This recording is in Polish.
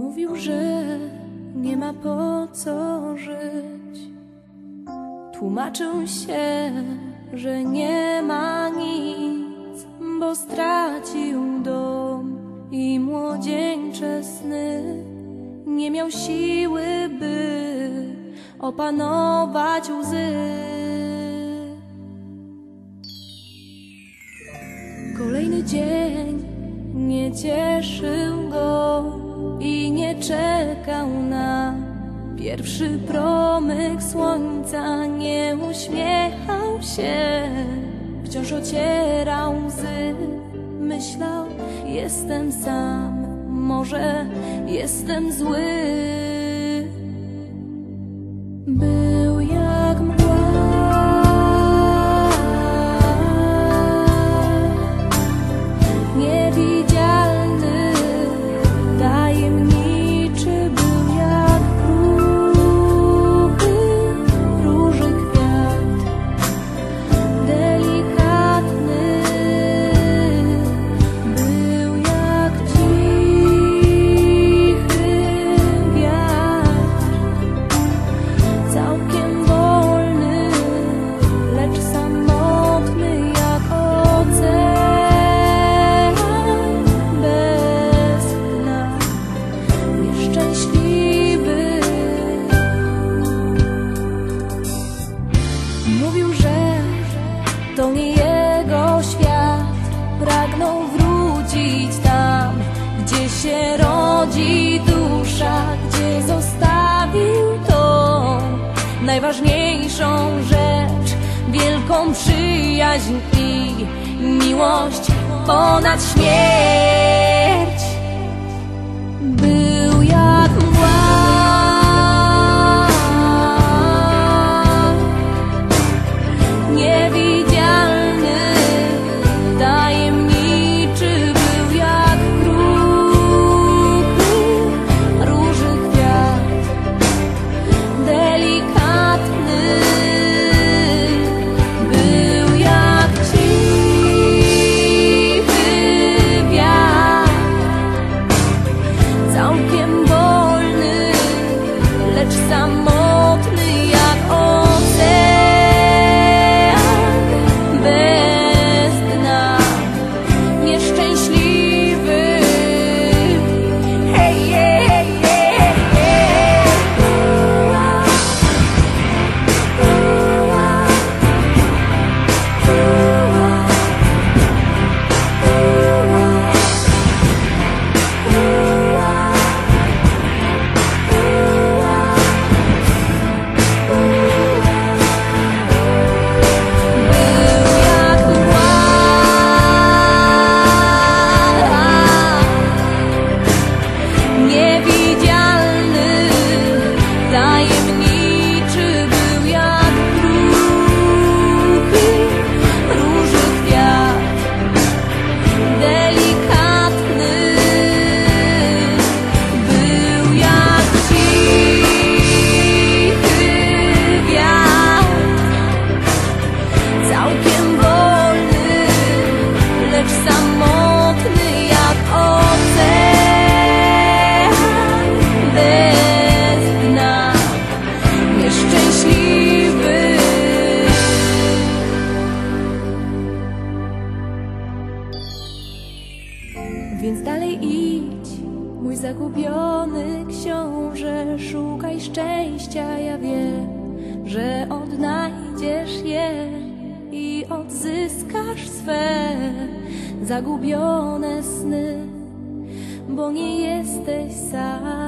Mówił, że nie ma po co żyć. Tłumaczył się, że nie ma nic, bo stracił dom i młodzieńcze sny. Nie miał siły, by opanować łzy. Kolejny dzień nie cieszył go pierwszy promyk słońca. Nie uśmiechał się, wciąż ocierał łzy. Myślał, jestem sam, może jestem zły. Najważniejszą rzecz, wielką przyjaźń i miłość ponad śmierć. Więc dalej idź, mój zagubiony książę, szukaj szczęścia, ja wiem, że odnajdziesz je i odzyskasz swe zagubione sny, bo nie jesteś sam